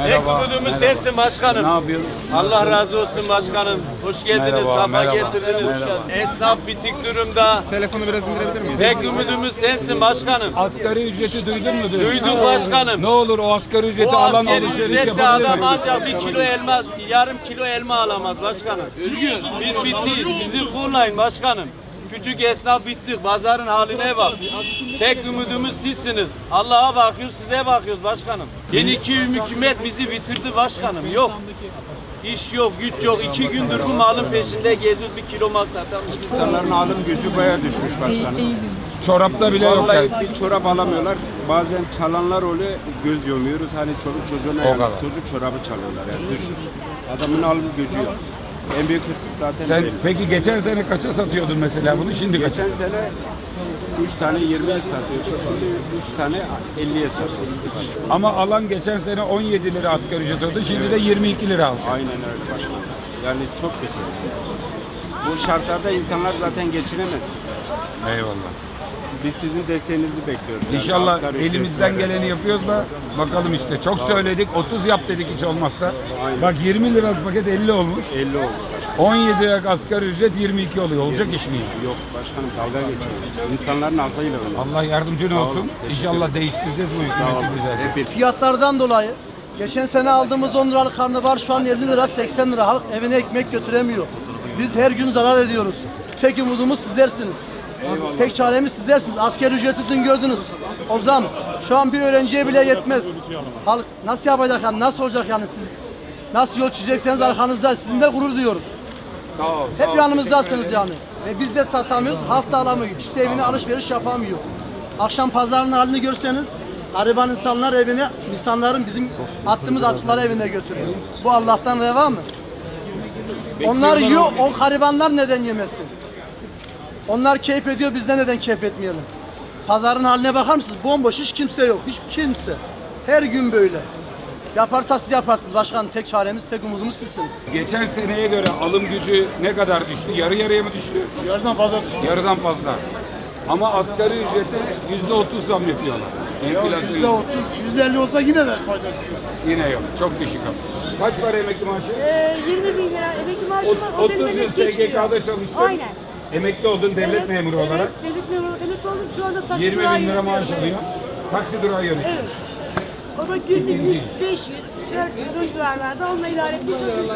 Merhaba. Tek umudumuz merhaba. sensin başkanım. Ne yapıyorsun? Allah razı olsun başkanım. Hoş geldiniz, Merhaba, safa merhaba. getirdiniz. Merhaba. Esnaf bitik durumda. Telefonu biraz indirebilir miyiz? Tek umudumuz sensin başkanım. Asgari ücreti duydun mu? Duyduk başkanım. Ne olur o asgari ücreti Bu alan alışveriş yapabilir adam mi? ancak bir kilo elma, yarım kilo elma alamaz başkanım. Biz bitiyiz, bizi kullayın başkanım. Küçük esnaf bittik, pazarın haline bak. Tek umudumuz sizsiniz. Allah'a bakıyoruz, size bakıyoruz başkanım. Yeni iki hükümet bizi bitirdi başkanım, yok. İş yok, güç yok. İki gündür bu malın peşinde geziyoruz, bir kilo mal satamıyoruz. İnsanların alım gücü baya düşmüş başkanım. Çorapta bile yok. Vallahi yani. bir çorap alamıyorlar. Bazen çalanlar oluyor, göz yumuyoruz. Hani çoluk çocuğuna yani çocuk çorabı çalıyorlar yani düşün. Adamın alım gücü yok. En büyük hırsız zaten Sen belli. peki geçen sene kaça satıyordun mesela bunu şimdi kaça? Geçen sene 3 tane 20'ye satıyorduk. Şimdi 3 tane 50'ye satıyoruz. Ama alan geçen sene 17 lira asgari ücret oldu. Şimdi de 22 lira alacak. Aynen öyle başkanım. Yani çok kötü. Bu şartlarda insanlar zaten geçinemez. ki. Eyvallah. Biz sizin desteğinizi bekliyoruz. Yani İnşallah asgari elimizden geleni yapıyoruz da bakalım işte. Çok söyledik 30 yap dedik hiç olmazsa. Aynen. Bak 20 liralık paket 50 olmuş. 50 oldu başkanım. 17 liralık asgari ücret 22 oluyor. Olacak iş mi? Yok başkanım dalga geçiyor. İnsanların aklıyla oynuyor. Allah yardımcın Sağ olun, olsun. teşekkür İnşallah değiştireceğiz bu Sağ olun. hükümeti güzel. Hep bir Fiyatlardan dolayı geçen sene aldığımız 10 liralık karnabahar şu an 50 lira 80 lira halk evine ekmek götüremiyor. Biz her gün zarar ediyoruz. Tek umudumuz sizlersiniz. Tek çaremiz sizlersiniz. Asker ücreti dün gördünüz. O zam şu an bir öğrenciye bile yetmez. Halk nasıl yapacak yani nasıl olacak yani siz nasıl yol çizecekseniz arkanızda sizinle gurur duyuyoruz. Sağ ol. Hep yanımızdasınız yani. Ve biz de satamıyoruz, halk da alamıyor. Kimse evine alışveriş yapamıyor. Akşam pazarın halini görseniz gariban insanlar evine, insanların bizim attığımız atıkları evine götürüyor. Bu Allah'tan reva mı? Onlar yiyor, o garibanlar neden yemesin? Onlar keyif ediyor, biz de neden keyif etmeyelim? Pazarın haline bakar mısınız? Bomboş, hiç kimse yok, hiç kimse. Her gün böyle. Yaparsa siz yaparsınız başkanım. Tek çaremiz, tek umudumuz sizsiniz. Geçen seneye göre alım gücü ne kadar düştü? Yarı yarıya mı düştü? Yarıdan fazla düştü. Yarıdan fazla. Ama asgari ücrete yüzde otuz zam yapıyorlar. Enflasyon %50 olsa yine de fayda yine yok. Çok düşük ama. Kaç para emekli maaşı? Ee, 20 bin lira emekli maaşım var. O- O 30 benim yıl geçmiyor. SGK'da çalıştın. Aynen. Emekli oldun devlet Evet, memuru evet, olarak. devlet memuru emekli oldum. Şu anda taksi 20 durağı bin lira maaş yönetiyorum. alıyor. Taksi durağı yönetiyor. Evet. O da günlük İkinci. 500, 400 o civarlarda onunla idare etmeye çalışıyorum.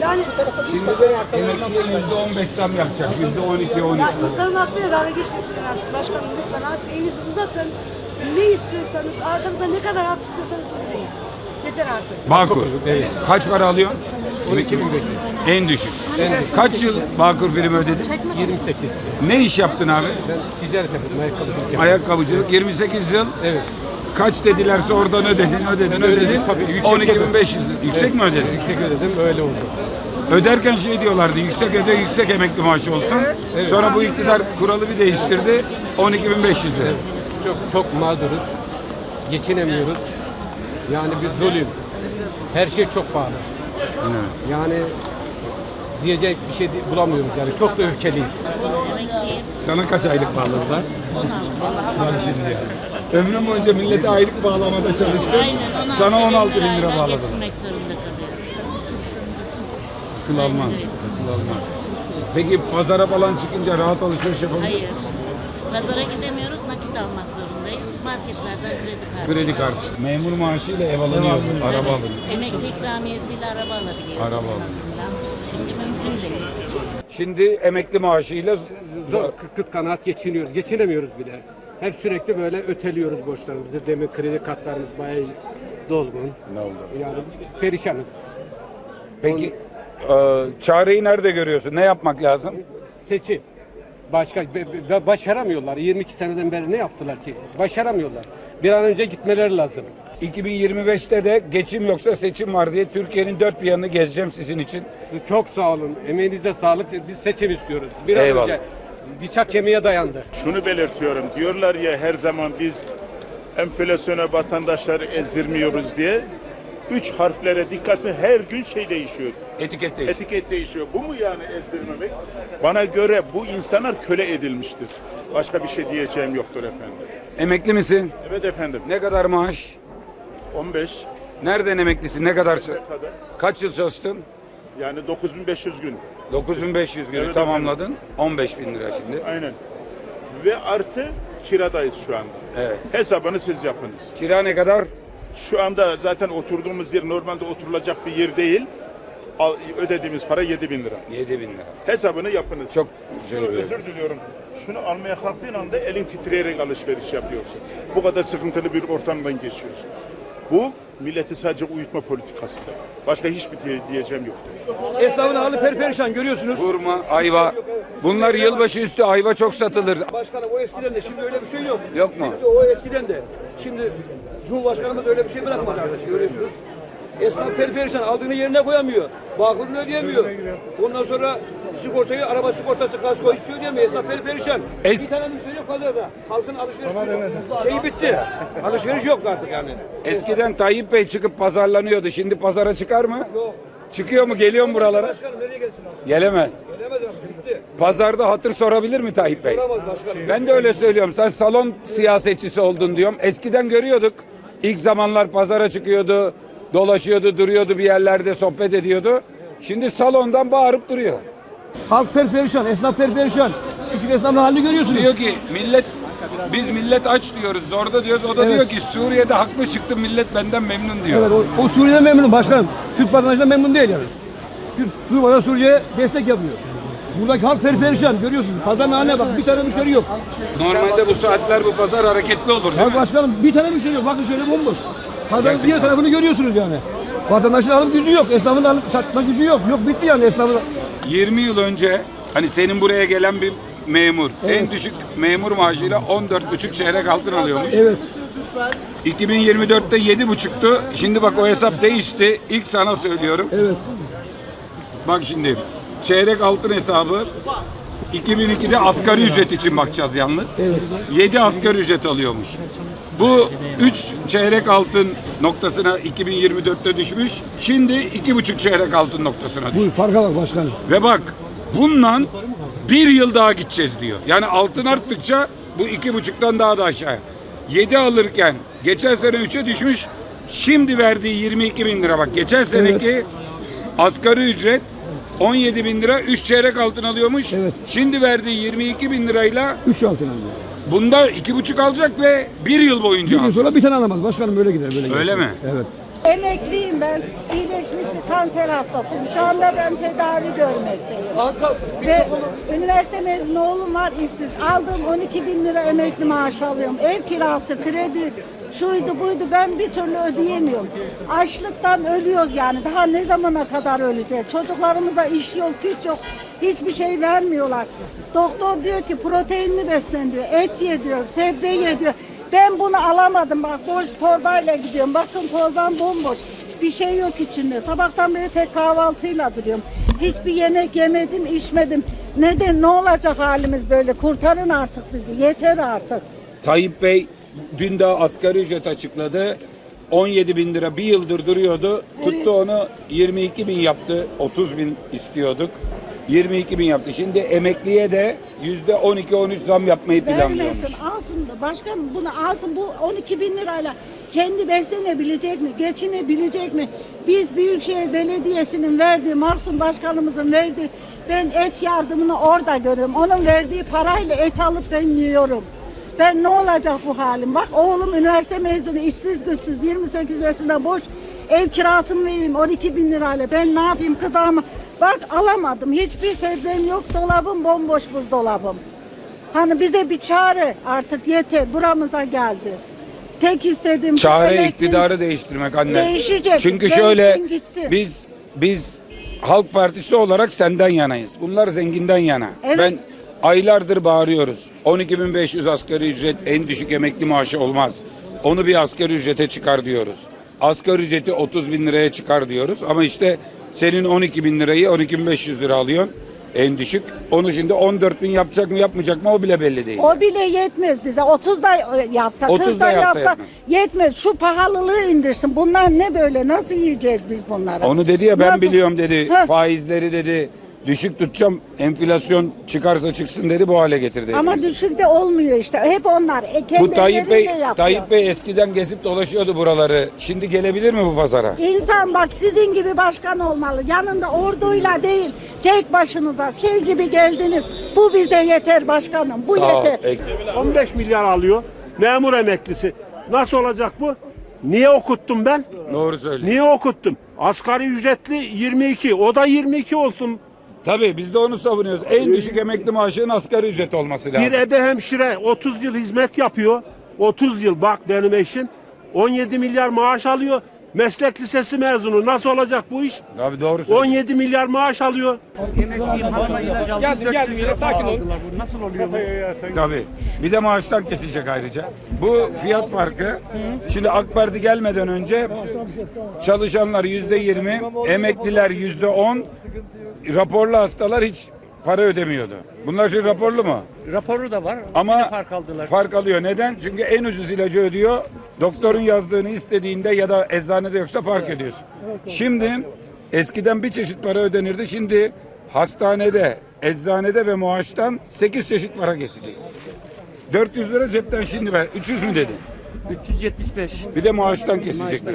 Yani, Şimdi emekliye yüzde on beş zam yapacak. Yüzde on iki, on ya üç. insanın aklıyla dalga geçmesinler artık. Başkanım lütfen artık elinizi uzatın. Ne istiyorsanız, arkamda ne kadar hak istiyorsanız sizdeyiz. Yeter artık. Bağkur. Kaç para alıyorsun? 12.500. En düşük. Kaç yıl Bağkur primi ödedin? 28. Ne iş yaptın abi? Ben ticaret yapıyorum, ayakkabıcılık yapıyorum. Ayakkabıcılık 28 yıl. Evet. Kaç dedilerse oradan ödedin, ödedin, ödedin. Tabii, yüksek 12.500. Yüksek mi ödedin? Yüksek ödedim, öyle oldu. Öderken şey diyorlardı, yüksek öde, yüksek emekli maaşı olsun. Sonra bu iktidar kuralı bir değiştirdi, 12.500 dedi. Çok çok mağduruz. Geçinemiyoruz. Yani biz doluyum. Her şey çok pahalı. Yani diyecek bir şey bulamıyoruz yani. Çok da öfkeliyiz. Sana kaç aylık bağladılar? Bak şimdi ya. Ömrüm boyunca millete aylık bağlamada çalıştım. Aynen, Sana 16 bin lira lirayla bağladım. Geçinmek zorunda almaz. Almaz. Peki pazara falan çıkınca rahat alışveriş yapabilir Hayır. Pazara gidemiyoruz, nakit almak zorundayız. Marketlerden kredi kartı. Kredi kartı. Memur maaşıyla ev alınıyor. Araba alınıyor. Emekli ikramiyesiyle araba alabiliyoruz. Araba. Şimdi mümkün değil. Şimdi emekli maaşıyla Zor, kıt kıt kanaat geçiniyoruz. Geçinemiyoruz bile. Hep sürekli böyle öteliyoruz borçlarımızı. Demin kredi kartlarımız bayağı dolgun. Yani perişanız. Peki e, çareyi nerede görüyorsun? Ne yapmak lazım? Seçim. Başka be- be- başaramıyorlar. 22 seneden beri ne yaptılar ki? Başaramıyorlar. Bir an önce gitmeleri lazım. 2025'te de geçim yoksa seçim var diye Türkiye'nin dört bir yanını gezeceğim sizin için. Siz çok sağ olun. Emeğinize sağlık. Biz seçim istiyoruz. Bir an Eyvallah. önce bıçak kemiğe dayandı. Şunu belirtiyorum. Diyorlar ya her zaman biz enflasyona vatandaşları ezdirmiyoruz diye. Üç harflere dikkatse her gün şey değişiyor. Etiket değil. Etiket değişiyor. Bu mu yani ezdirmemek? Bana göre bu insanlar köle edilmiştir. Başka bir şey diyeceğim yoktur efendim. Emekli misin? Evet efendim. Ne kadar maaş? 15. Nereden emeklisin? Ne kadar ç- Kaç yıl çalıştın? Yani 9500 gün. 9500 günü Evet, tamamladın. 15 bin lira şimdi. Aynen. Ve artı kiradayız şu anda. Evet. Hesabını siz yapınız. Kira ne kadar? Şu anda zaten oturduğumuz yer normalde oturulacak bir yer değil. Al- Ödediğimiz para 7000 bin lira. 7 bin lira. Hesabını yapınız. Çok Şunu üzülüyorum. özür diliyorum. Şunu almaya kalktığın anda elin titreyerek alışveriş yapıyorsun. Bu kadar sıkıntılı bir ortamdan geçiyorsun. Bu milleti sadece uyutma politikasıdır. Başka hiçbir diye- diyeceğim yoktur. Esnafın hali perperişan görüyorsunuz. Hurma, ayva. Bunlar yılbaşı üstü ayva çok satılır. Başkanım o eskiden de şimdi öyle bir şey yok. Yok mu? Bitti o eskiden de. Şimdi Cumhurbaşkanımız öyle bir şey bırakmadı artık görüyorsunuz. Esnaf perperişan aldığını yerine koyamıyor. Bağkurunu ödeyemiyor. Ondan sonra sigortayı, araba sigortası, kasko hiç şey ödeyemiyor. Esnaf perperişan. Es- Bir tane müşteri yok pazarda. Halkın alışveriş şeyi bitti. Alışveriş yok artık yani. Eskiden Tayyip Bey çıkıp pazarlanıyordu. Şimdi pazara çıkar mı? Yok. Çıkıyor mu? Geliyor mu buralara? Başkanım nereye gelsin artık? Gelemez. Gelemez bitti. Pazarda hatır sorabilir mi Tayyip Bey? Soramaz başkanım. Ben de öyle söylüyorum. Sen salon siyasetçisi oldun diyorum. Eskiden görüyorduk. İlk zamanlar pazara çıkıyordu, dolaşıyordu, duruyordu bir yerlerde sohbet ediyordu. Şimdi salondan bağırıp duruyor. Halk perperişan, esnaf perperişan. Küçük esnafın halini görüyorsunuz. Diyor ki millet biz millet aç diyoruz, zorda diyoruz. O da Evet. diyor ki Suriye'de haklı çıktı millet benden memnun diyor. Evet, o, o Suriye'den memnunum başkanım. Türk vatandaşından memnun değil yani. Türk, Türk vatandaşı Suriye'ye destek yapıyor. Buradaki halk perperişan görüyorsunuz. Pazarın haline bak bir tane müşteri yok. Normalde bu saatler bu pazar hareketli olur değil Ya mi? başkanım bir tane müşteri yok. Bakın şöyle bomboş. Pazarın diğer tarafını görüyorsunuz yani. Vatandaşın alım gücü yok. Esnafın alım satma gücü yok. Yok bitti yani esnafın. 20 yıl önce hani senin buraya gelen bir memur en düşük memur maaşıyla 14,5 çeyrek altın alıyormuş. Evet. 2024'te 7,5'tu. Şimdi bak o hesap değişti. İlk sana söylüyorum. Evet. Bak şimdi çeyrek altın hesabı 2002'de asgari ücret için bakacağız yalnız. Evet. 7 asgari ücret alıyormuş. Bu 3 çeyrek altın noktasına 2024'te düşmüş. Şimdi 2,5 çeyrek altın noktasına düşmüş. Bu farka bak başkanım. Ve bak bundan bir yıl daha gideceğiz diyor. Yani altın arttıkça bu iki buçuktan daha da aşağı. 7 alırken geçen sene 3'e düşmüş. Şimdi verdiği 22 bin lira bak. Geçen seneki asgari ücret 17 bin lira 3 çeyrek altın alıyormuş. Evet. Şimdi verdiği 22 bin lirayla 3 altın alıyor. Bunda iki buçuk alacak ve bir yıl boyunca Bir yıl alacak. sonra bir tane alamaz. Başkanım böyle gider. Böyle gider. Öyle mi? Evet. Emekliyim ben. İyileşmiş bir kanser hastasıyım. Şu anda ben tedavi görmekteyim. Ve üniversite mezunu oğlum var işsiz. Aldığım 12 bin lira emekli maaş alıyorum. Ev kirası, kredi, şuydu buydu ben bir türlü ödeyemiyorum. Açlıktan ölüyoruz yani. Daha ne zamana kadar öleceğiz? Çocuklarımıza iş yok, güç yok. Hiçbir şey vermiyorlar. Doktor diyor ki proteinli beslen diyor. Et ye diyor, sebze ye diyor. Ben bunu alamadım bak boş torbayla gidiyorum. Bakın torbam bomboş. Bir şey yok içinde. Sabahtan beri tek kahvaltıyla duruyorum. Hiçbir yemek yemedim, içmedim. Neden? Ne olacak halimiz böyle? Kurtarın artık bizi. Yeter artık. Tayyip Bey dün daha asgari ücret açıkladı. 17 bin lira bir yıldır duruyordu. Tuttu onu 22 bin yaptı. 30 bin istiyorduk. 22 bin yaptı. Şimdi emekliye de yüzde 12-13 zam yapmayı planlıyormuş. Vermesin, alsın. Başkanım bunu alsın. Bu 12 bin lirayla kendi beslenebilecek mi? Geçinebilecek mi? Biz Büyükşehir Belediyesi'nin verdiği, Mahsun Başkanımızın verdiği, ben et yardımını orada görüyorum. Onun verdiği parayla et alıp ben yiyorum. Ben ne olacak bu halim? Bak oğlum üniversite mezunu, işsiz güçsüz, 28 yaşında boş. Ev kirasını vereyim 12 bin lirayla. Ben ne yapayım gıdamı? Bak alamadım. Hiçbir sebzem yok. Dolabım bomboş buzdolabım. Hani bize bir çare artık yeter. Buramıza geldi. Tek istediğim Çare iktidarı değiştirmek anne. Değişecek. Çünkü Değişsin, şöyle gitsin. biz biz Halk Partisi olarak senden yanayız. Bunlar zenginden yana. Evet. Ben aylardır bağırıyoruz. 12.500 asgari ücret en düşük emekli maaşı olmaz. Onu bir asgari ücrete çıkar diyoruz. Asgari ücreti 30 bin liraya çıkar diyoruz. Ama işte senin 12 bin lirayı 12.500 lira alıyorsun. En düşük. Onu şimdi 14 bin yapacak mı yapmayacak mı o bile belli değil. O bile yetmez bize. 30 da yapsa, 30 40 da da yapsa yapsa yetmez. yetmez. Şu pahalılığı indirsin. Bunlar ne böyle? Nasıl yiyeceğiz biz bunları? Onu dedi ya ben Nasıl? biliyorum dedi. Heh. Faizleri dedi Düşük tutacağım enflasyon çıkarsa çıksın dedi bu hale getirdi. Ama hepimizi. düşük de olmuyor işte. Hep onlar. E, kendi Bu Tayyip Bey, yapıyor. Tayyip Bey eskiden gezip dolaşıyordu buraları. Şimdi gelebilir mi bu pazara? İnsan bak sizin gibi başkan olmalı. Yanında orduyla değil, tek başınıza şey gibi geldiniz. Bu bize yeter başkanım. Bu Sağ ol. yeter. Ek- 15 milyar alıyor. Memur emeklisi. Nasıl olacak bu? Niye okuttum ben? Doğru söylüyor. Niye okuttum? Asgari ücretli 22. O da 22 olsun. Tabii biz de onu savunuyoruz. En düşük emekli maaşının asgari ücret olması lazım. Bir ebe hemşire 30 yıl hizmet yapıyor. 30 yıl bak benim eşim. 17 milyar maaş alıyor. Meslek lisesi mezunu. Nasıl olacak bu iş? Tabii doğru söylüyor. 17 milyar maaş alıyor. Geldim geldim yine sakin ol. Tabii. Bir de maaştan kesilecek ayrıca. Bu fiyat farkı. Şimdi AK Parti gelmeden önce çalışanlar yüzde yirmi, emekliler yüzde on, raporlu hastalar hiç para ödemiyordu. Bunlar şimdi raporlu mu? Raporu da var. Ama fark aldılar. fark alıyor. Neden? Çünkü en ucuz ilacı ödüyor. Doktorun yazdığını istediğinde ya da eczanede yoksa fark ediyorsun. Şimdi eskiden bir çeşit para ödenirdi. Şimdi hastanede, eczanede ve maaştan 8 çeşit para kesiliyor. 400 lira cepten şimdi ver. 300 mü dedin? 375. Bir de maaştan kesilecekler.